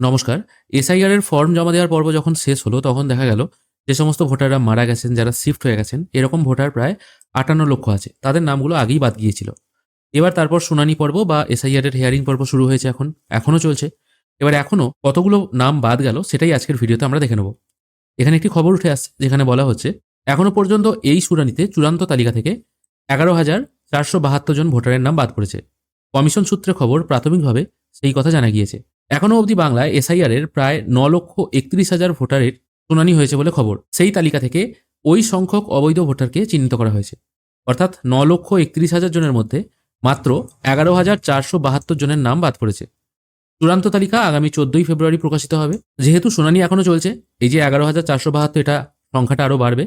নমস্কার। এসআইআর এর ফর্ম জমা দেওয়ার পর্ব যখন শেষ হলো, তখন দেখা গেল যে সমস্ত ভোটাররা মারা গেছেন, যারা শিফট হয়ে গেছেন, এরকম ভোটার প্রায় আটান্ন লক্ষ আছে। তাদের নামগুলো আগেই বাদ গিয়েছিল। এবার তারপর শুনানি পর্ব বা এসআইআর এর হিয়ারিং পর্ব শুরু হয়েছে এখন, এখনও চলছে। এবার এখনও কতগুলো নাম বাদ গেল, সেটাই আজকের ভিডিওতে আমরা দেখে নেব। এখানে একটি খবর উঠে আসছে, যেখানে বলা হচ্ছে, এখনও পর্যন্ত এই শুনানিতে চূড়ান্ত তালিকা থেকে এগারো হাজার চারশো বাহাত্তর জন ভোটারের নাম বাদ পড়েছে। কমিশন সূত্রে খবর প্রাথমিকভাবে সেই কথা জানা গিয়েছে। এখনও অবধি বাংলায় এসআইআরের প্রায় ন লক্ষ একত্রিশ হাজার ভোটারের শুনানি হয়েছে বলে খবর। সেই তালিকা থেকে ওই সংখ্যক অবৈধ ভোটারকে চিহ্নিত করা হয়েছে। অর্থাৎ ন লক্ষ একত্রিশ হাজার জনের মধ্যে মাত্র এগারো হাজার চারশো বাহাত্তর জনের নাম বাদ পড়েছে। চূড়ান্ত তালিকা আগামী চোদ্দই ফেব্রুয়ারি প্রকাশিত হবে। যেহেতু শুনানি এখনও চলছে, এই যে এগারো হাজার চারশো বাহাত্তর এটা সংখ্যাটা আরও বাড়বে।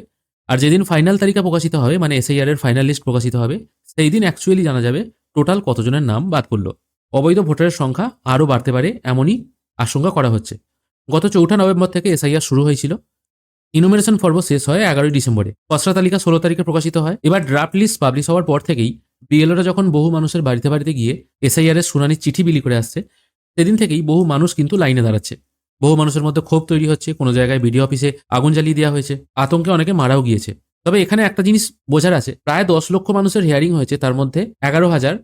আর যেদিন ফাইনাল তালিকা প্রকাশিত হবে মানে এসআইআর এর ফাইনাল লিস্ট প্রকাশিত হবে, সেই দিন অ্যাকচুয়ালি জানা যাবে টোটাল কতজনের নাম বাদ পড়ল। অবৈধ ভোটারের সংখ্যা আরও বাড়তে পারে এমনই আশঙ্কা করা হচ্ছে। গত চৌঠা নভেম্বর থেকে এসআইআর শুরু হয়েছিল। ইনুমিনেশন পর্ব শেষ হয় এগারোই ডিসেম্বরে। খসড়া তালিকা ষোলো তারিখে প্রকাশিত হয়। এবার ড্রাফট লিস্ট পাবলিশ হওয়ার পর থেকেই বিএলওরা যখন বহু মানুষের বাড়িতে বাড়িতে গিয়ে এসআইআর এর শুনানির চিঠি বিলি করে আসছে, সেদিন থেকেই বহু মানুষ কিন্তু লাইনে দাঁড়াচ্ছে। বহু মানুষের মধ্যে ক্ষোভ তৈরি হচ্ছে, কোনো জায়গায় বিডিও অফিসে আগুন জ্বালিয়ে দেওয়া হয়েছে, আতঙ্কে অনেকে মারাও গিয়েছে। তবে এখানে একটা জিনিস বোঝার আছে, প্রায় দশ লক্ষ মানুষের হিয়ারিং হয়েছে, তার মধ্যে এগারো হাজার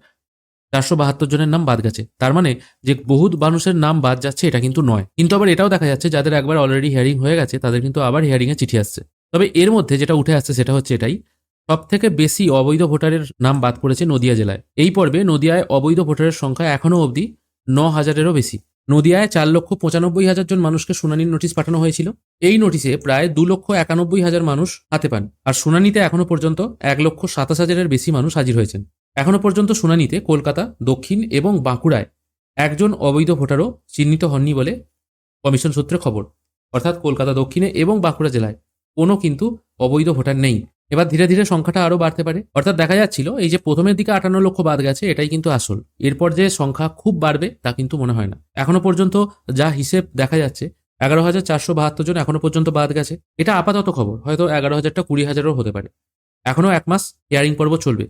চারশো বাহাত্তর জনের নাম বাদ গেছে। তার মানে যে বহুত মানুষের নাম বাদ যাচ্ছে, এটা কিন্তু নয়। কিন্তু আবার এটাও দেখা যাচ্ছে, যাদের একবার অলরেডি হিয়ারিং হয়ে গেছে, তাদের কিন্তু আবার হিয়ারিংয়ে চিঠি আসছে। তবে এর মধ্যে যেটা উঠে আসছে, সেটা হচ্ছে এটাই। সব থেকে বেশি অবৈধ ভোটারের নাম বাদ পড়েছে নদিয়া জেলায়। এই পর্বে নদিয়ায় অবৈধ ভোটারের সংখ্যা এখনও অবধি ন হাজারেরও বেশি। নদিয়ায় চার লক্ষ পঁচানব্বই হাজার জন মানুষকে শুনানির নোটিশ পাঠানো হয়েছিল। এই নোটিশে প্রায় দু লক্ষ একানব্বই হাজার মানুষ হাতে পান। আর শুনানিতে এখনও পর্যন্ত এক লক্ষ সাতাশ হাজারের বেশি মানুষ হাজির হয়েছেন। এখনও পর্যন্ত শুনানিতে কলকাতা, দক্ষিণ এবং বাঁকুড়ায় একজন অবৈধ ভোটারও চিহ্নিত হননি বলে কমিশন সূত্রে খবর। অর্থাৎ কলকাতা, দক্ষিণে এবং বাঁকুড়া জেলায় কোনো কিন্তু অবৈধ ভোটার নেই। এবার ধীরে ধীরে সংখ্যাটা আরও বাড়তে পারে। অর্থাৎ দেখা যাচ্ছিল, এই যে প্রথমের দিকে আটান্ন লক্ষ বাদ গেছে, এটাই কিন্তু আসল। এরপর যে সংখ্যা খুব বাড়বে, তা কিন্তু মনে হয় না। এখনও পর্যন্ত যা হিসেব দেখা যাচ্ছে, এগারো হাজার চারশো বাহাত্তর জন এখনও পর্যন্ত বাদ গেছে। এটা আপাতত খবর, হয়তো এগারো হাজারটা কুড়ি হাজারও হতে পারে। এখনও এক মাস হিয়ারিং পর্ব চলবে।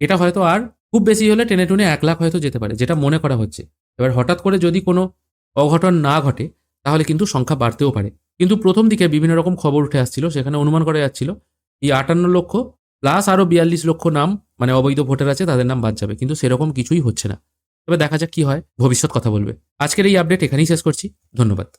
এটা হয়তো আর খুব বেশি হলে টেনে টুনে এক লাখ হয়তো যেতে পারে, যেটা মনে করা হচ্ছে। এবার হঠাৎ করে যদি কোনো অঘটন না ঘটে, তাহলে কিন্তু সংখ্যা বাড়তেও পারে। কিন্তু প্রথম দিকে বিভিন্ন রকম খবর উঠে আসছিল, সেখানে অনুমান করা যাচ্ছিল এই আটান্ন লক্ষ প্লাস আরও বিয়াল্লিশ লক্ষ নাম মানে অবৈধ ভোটার আছে, তাদের নাম বাদ যাবে। কিন্তু সেরকম কিছুই হচ্ছে না। তবে দেখা যাক কি হয়, ভবিষ্যৎ কথা বলবে। আজকের এই আপডেট এখানেই শেষ করছি। ধন্যবাদ।